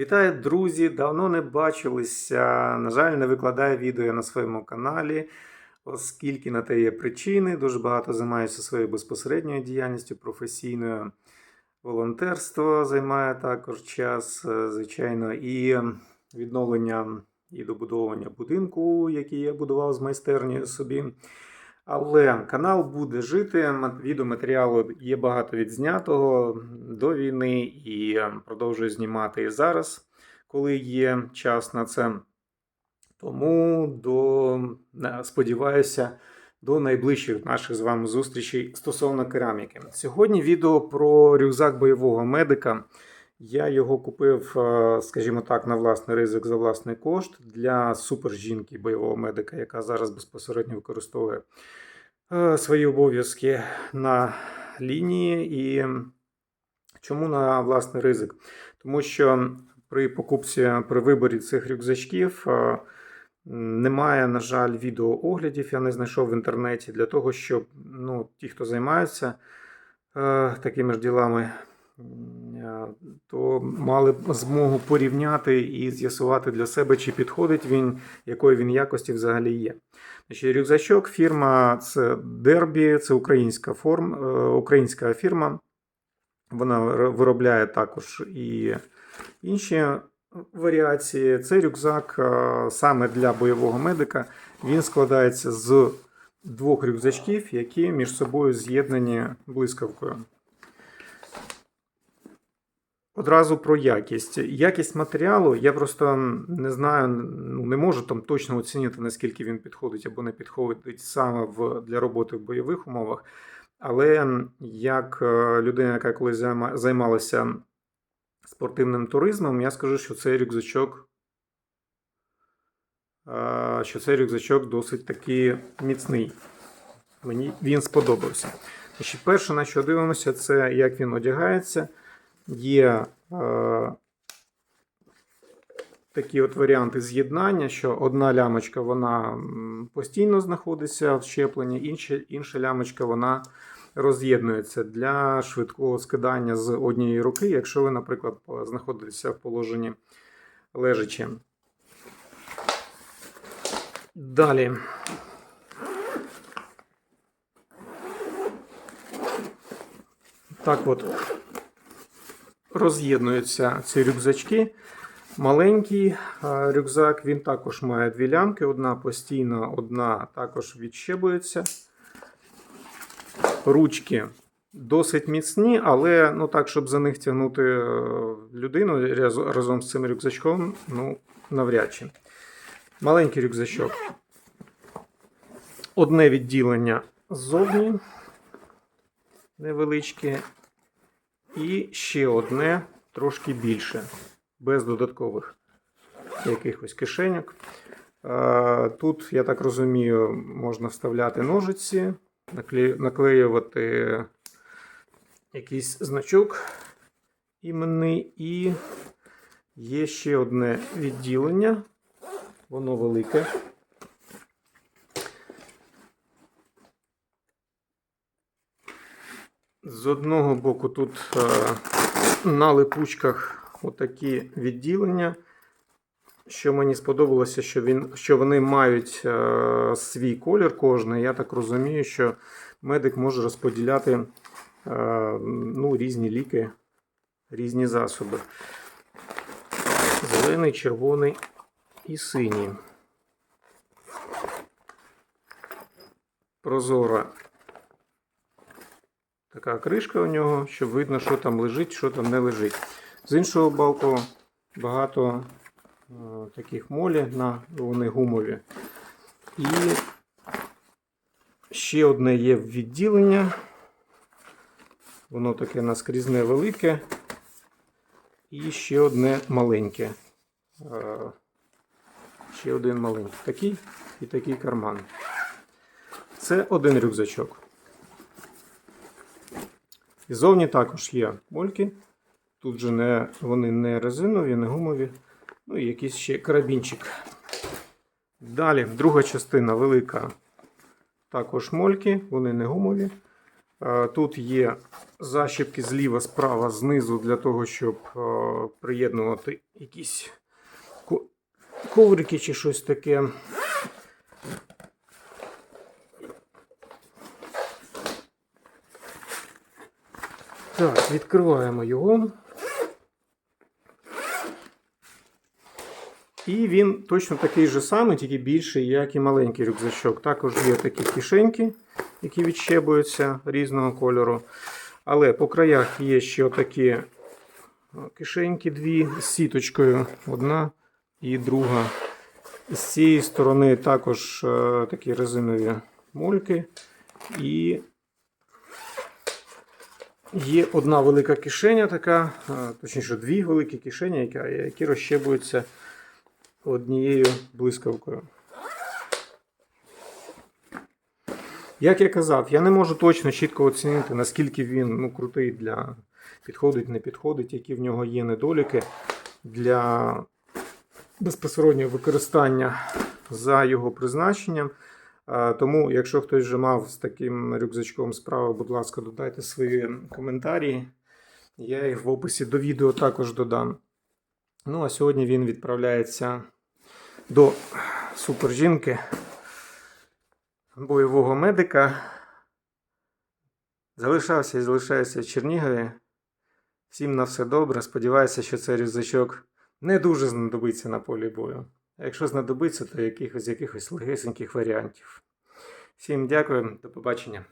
Вітаю, друзі! Давно не бачилися. На жаль, не викладаю відео на своєму каналі, оскільки на те є причини. Дуже багато займаюся своєю безпосередньою діяльністю професійною. Волонтерство займає також час, е, звичайно, і відновлення і добудовування будинку, який я будував з майстерні собі. Але канал буде жити. ма- Відеоматеріалу є багато відзнятого до війни і е, продовжую знімати і зараз, коли є час на це. Тому до, е, сподіваюся, до найближчих наших з вами зустрічей стосовно кераміки. Сьогодні відео про рюкзак бойового медика. Я його купив, е, скажімо так, на власний ризик за власний кошт для супержінки бойового медика, яка зараз безпосередньо використовує е, свої обов'язки на лінії. І чому на власний ризик? Тому що при покупці, при виборі цих рюкзачків е, немає, на жаль, відеооглядів. Я не знайшов в інтернеті для того, щоб ну, ті, хто займаються е, такими ж ділами, то мали б змогу порівняти і з'ясувати для себе, чи підходить він, якої він якості взагалі є. Значить, рюкзачок, фірма це Дербі, це українська, форм, е, українська фірма. Вона виробляє також і інші варіації. Цей рюкзак е, саме для бойового медика. Він складається з двох рюкзачків, які між собою з'єднані блискавкою. Одразу про якість. Якість матеріалу я просто не знаю, ну, не можу там точно оцінити, наскільки він підходить або не підходить саме в, для роботи в бойових умовах. Але як е, людина, яка колись займалася спортивним туризмом, я скажу, що цей рюкзачок, е, що цей рюкзачок досить таки міцний. Мені він сподобався. Перше, на що дивимося, це як він одягається. Є е, такі от варіанти з'єднання, що одна лямочка вона постійно знаходиться в щепленні, інша, інша лямочка вона роз'єднується для швидкого скидання з однієї руки, якщо ви, наприклад, знаходитеся в положенні лежачи. Далі. Так от роз'єднуються ці рюкзачки. Маленький рюкзак, він також має дві лямки. Одна постійна, одна також відщебується. Ручки досить міцні, але ну так, щоб за них тягнути е, людину разом з цим рюкзачком, ну, навряд чи. Маленький рюкзачок. Одне відділення ззовні невеличке. І ще одне трошки більше, без додаткових якихось кишеньок. Е, Тут, я так розумію, можна вставляти ножиці, наклеювати якийсь значок іменний. І є ще одне відділення, воно велике. З одного боку тут е, на липучках отакі відділення. Що мені сподобалося, що, він, що вони мають е, свій колір кожний. Я так розумію, що медик може розподіляти е, ну, різні ліки, різні засоби. Зелений, червоний і синій. Прозора така кришка у нього, щоб видно, що там лежить, що там не лежить. З іншого боку, багато е, таких молі, на, вони гумові. І ще одне є відділення. Воно таке наскрізне велике. І ще одне маленьке. Е, Ще один маленький. Такий і такий карман. Це один рюкзачок. І зовні також є мольки. Тут же не, вони не резинові, не гумові. Ну і якийсь ще карабінчик. Далі, друга частина велика. Також мольки, вони не гумові. Е, Тут є защіпки зліва, справа, знизу для того, щоб е, приєднувати якісь коврики чи щось таке. Так, відкриваємо його. І він точно такий же самий, тільки більший, як і маленький рюкзачок. Також є такі кишеньки, які відщебуються різного кольору. Але по краях є ще такі е, кишеньки дві з сіточкою. Одна і друга. З цієї сторони також е, такі резинові мульки. І Є одна велика кишеня, така, точніше, дві великі кишені, яка- які розщебуються однією блискавкою. Як я казав, я не можу точно чітко оцінити, наскільки він ну, крутий для підходить, не підходить, які в нього є недоліки для безпосереднього використання за його призначенням. Тому, якщо хтось вже мав з таким рюкзачком справу, будь ласка, додайте свої коментарі. Я їх в описі до відео також додам. Ну, а сьогодні він відправляється до супержінки, бойового медика. Залишався і залишаюся в Чернігові. Всім на все добре. Сподіваюся, що цей рюкзачок не дуже знадобиться на полі бою. А якщо знадобиться, то якихось, якихось легесеньких варіантів. Всім дякую, до побачення.